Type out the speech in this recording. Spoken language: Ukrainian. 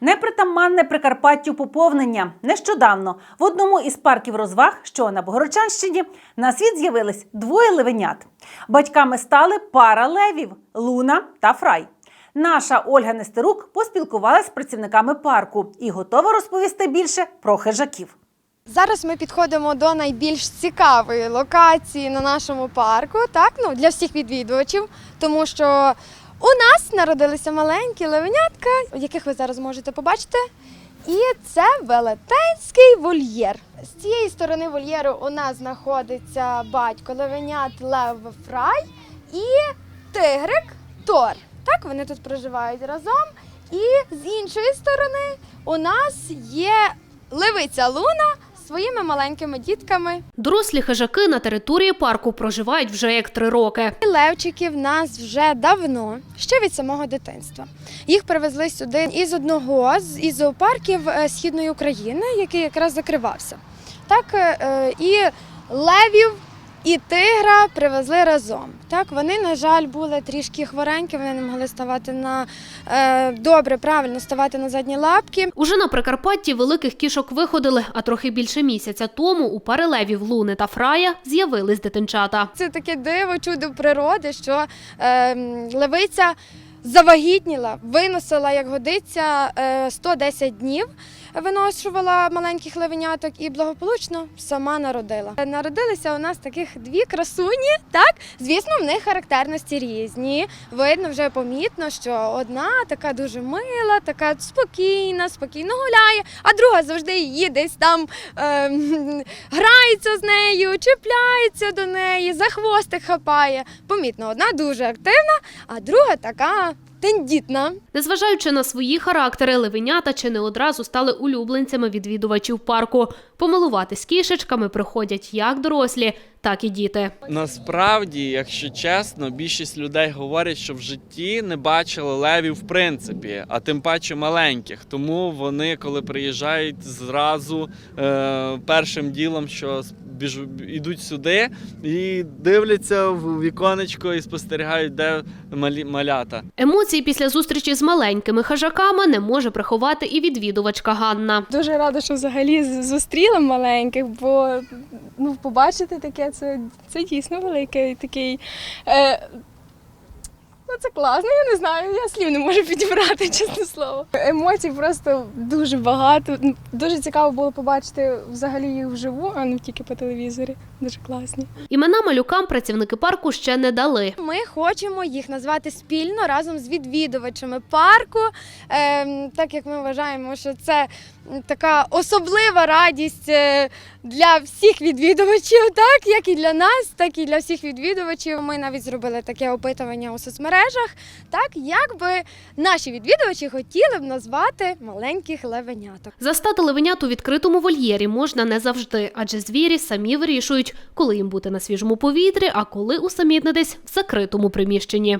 Непритаманне Прикарпаттю поповнення. Нещодавно в одному із парків розваг, що на Богородчанщині, на світ з'явились двоє левенят. Батьками стали пара левів Луна та Фрай. Наша Ольга Нестерук поспілкувалась з працівниками парку і готова розповісти більше про хижаків. Зараз ми підходимо до найбільш цікавої локації на нашому парку, так ну для всіх відвідувачів, тому що у нас народилися маленькі левенятка, яких ви зараз можете побачити. І це велетенський вольєр. З цієї сторони вольєру у нас знаходиться батько левенят Лев Фрай і тигрик Тор. Так, вони тут проживають разом. І з іншої сторони у нас є левиця Луна своїми маленькими дітками. Дорослі хижаки на території парку проживають вже як три роки. Левчики в нас вже давно, ще від самого дитинства. Їх привезли сюди із одного з із зоопарків е, східної України, який якраз закривався. Так е, е, і левів. І тигра привезли разом. Так, вони, на жаль, були трішки хворенькі, вони не могли ставати на е, добре, правильно ставати на задні лапки. Уже на Прикарпатті великих кішок виходили, а трохи більше місяця тому у пари левів Луни та Фрая з'явились дитинчата. Це таке диво, чудо природи, що е, левиця завагітніла, виносила, як годиться, е, 110 днів. Виношувала маленьких левеняток і благополучно сама народила. Народилися у нас таких дві красуні. Так, звісно, в них характерності різні. Видно вже помітно, що одна така дуже мила, така спокійна, спокійно гуляє, а друга завжди її десь там е, грається з нею, чіпляється до неї, за хвостик хапає. Помітно, одна дуже активна, а друга така тендітна. Незважаючи на свої характери, левенята чи не одразу стали улюбленцями відвідувачів парку. Помилуватись кішечками приходять як дорослі, так і діти. Насправді, якщо чесно, більшість людей говорять, що в житті не бачили левів в принципі, а тим паче маленьких. Тому вони, коли приїжджають, зразу е, першим ділом, що біж, ідуть сюди і дивляться в віконечко і спостерігають, де малі, малята. Емоції після зустрічі з маленькими хижаками не може приховати і відвідувачка Ганна. Дуже рада, що взагалі зустріла маленьких, бо ну, побачити таке це, це дійсно великий такий. Е, це класно, я не знаю, я слів не можу підібрати, чесне слово. Емоцій просто дуже багато. Ну, Дуже цікаво було побачити взагалі їх вживу, а не тільки по телевізорі. Дуже класні. Імена малюкам працівники парку ще не дали. Ми хочемо їх назвати спільно разом з відвідувачами парку, ем, так як ми вважаємо, що це така особлива радість е, для всіх відвідувачів, так як і для нас, так і для всіх відвідувачів. Ми навіть зробили таке опитування у соцмережах, так як би наші відвідувачі хотіли б назвати маленьких левеняток. Застати левенят у відкритому вольєрі можна не завжди, адже звірі самі вирішують, коли їм бути на свіжому повітрі, а коли усамітнитись в закритому приміщенні.